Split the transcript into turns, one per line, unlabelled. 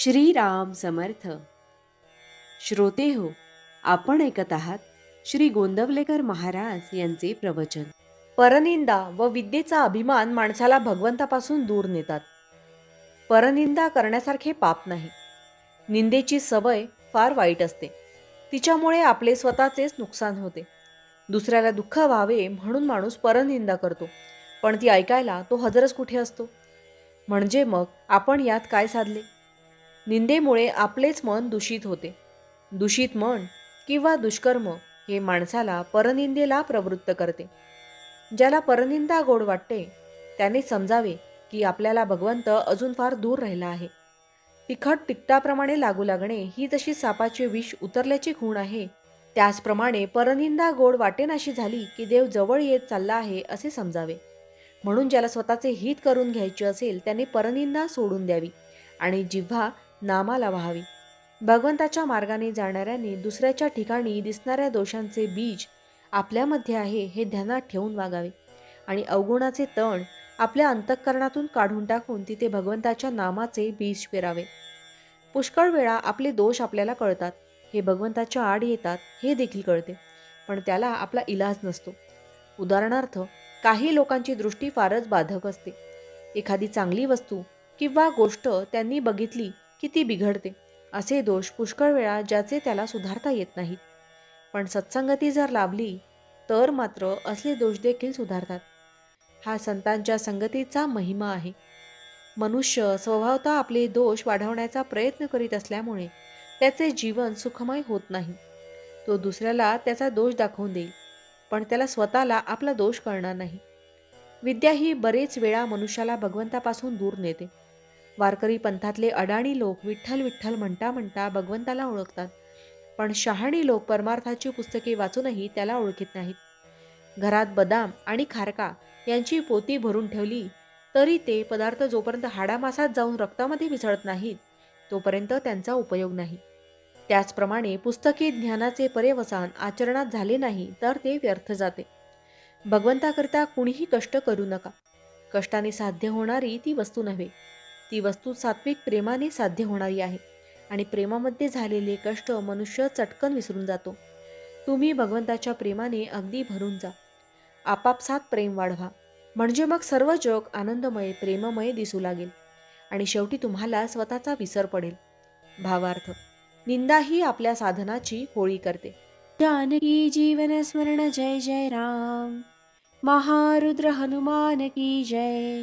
श्रीराम समर्थ. श्रोते हो आपण ऐकत आहात श्री गोंदवलेकर महाराज यांचे प्रवचन. परनिंदा व विद्येचा अभिमान माणसाला भगवंतापासून दूर नेतात. परनिंदा करण्यासारखे पाप नाही. निंदेची सवय फार वाईट असते. तिच्यामुळे आपले स्वतःचेच नुकसान होते. दुसऱ्याला दुःख व्हावे म्हणून माणूस परनिंदा करतो पण ती ऐकायला तो हजरच कुठे असतो? म्हणजे मग आपण यात काय साधले? निंदेमुळे आपलेच मन दूषित होते. दूषित मन किंवा दुष्कर्म हे माणसाला परनिंदेला प्रवृत्त करते. ज्याला परनिंदा गोड वाटते त्याने समजावे की आपल्याला भगवंत अजून फार दूर राहिला आहे. तिखट तिखटाप्रमाणे लागू लागणे ही जशी सापाचे विष उतरल्याची खूण आहे त्याचप्रमाणे परनिंदा गोड वाटेनाशी झाली की देव जवळ येत चालला आहे असे समजावे. म्हणून ज्याला स्वतःचे हित करून घ्यायचे असेल त्याने परनिंदा सोडून द्यावी. आणि जिव्हा नामाला व्हावी. भगवंताच्या मार्गाने जाणाऱ्यांनी दुसऱ्याच्या ठिकाणी दिसणाऱ्या दोषांचे बीज आपल्यामध्ये आहे हे ध्यानात ठेवून वागावे. आणि अवगुणाचे तण आपल्या अंतःकरणातून काढून टाकून तिथे भगवंताच्या नामाचे बीज पेरावे. पुष्कळ वेळा आपले दोष आपल्याला कळतात. हे भगवंताच्या आड येतात हे देखील कळते. पण त्याला आपला इलाज नसतो. उदाहरणार्थ काही लोकांची दृष्टी फारच बाधक असते. एखादी चांगली वस्तू किंवा गोष्ट त्यांनी बघितली की ती बिघडते. असे दोष पुष्कळ वेळा ज्याचे त्याला सुधारता येत नाहीत. पण सत्संगती जर लाभली तर मात्र असले दोष देखील सुधारतात. हा संतांच्या संगतीचा महिमा आहे. मनुष्य स्वभावतः आपले दोष वाढवण्याचा प्रयत्न करीत असल्यामुळे त्याचे जीवन सुखमय होत नाही. तो दुसऱ्याला त्याचा दोष दाखवून देईल पण त्याला स्वतःला आपला दोष कळणार नाही. विद्या ही बरेच वेळा मनुष्याला भगवंतापासून दूर नेते. वारकरी पंथातले अडाणी लोक विठ्ठल विठ्ठल म्हणता म्हणता भगवंताला ओळखतात. पण शहाणी लोक परमार्थाची पुस्तके वाचूनही त्याला ओळखीत नाहीत. घरात बदाम आणि खारका यांची पोती भरून ठेवली तरी ते पदार्थ जोपर्यंत हाडामासात जाऊन रक्तामध्ये मिसळत नाहीत तोपर्यंत त्यांचा उपयोग नाही. त्याचप्रमाणे पुस्तकी ज्ञानाचे पर्यवसान आचरणात झाले नाही तर ते व्यर्थ जाते. भगवंताकरिता कुणीही कष्ट करू नका. कष्टाने साध्य होणारी ती वस्तू नव्हे. ती वस्तू सात्विक प्रेमाने साध्य होणारी आहे. आणि प्रेमामध्ये झालेले कष्ट मनुष्य चटकन विसरून जातो. तुम्ही भगवंताच्या प्रेमाने अगदी भरून जा. आपापसात प्रेम वाढवा. म्हणजे मग सर्व जग आनंदमय प्रेममय दिसू लागेल. आणि शेवटी तुम्हाला स्वतःचा विसर पडेल. भावार्थ निंदा ही आपल्या साधनाची होळी करते. जानकी जीवन स्मरण जय जय राम. महारुद्र हनुमान की जय.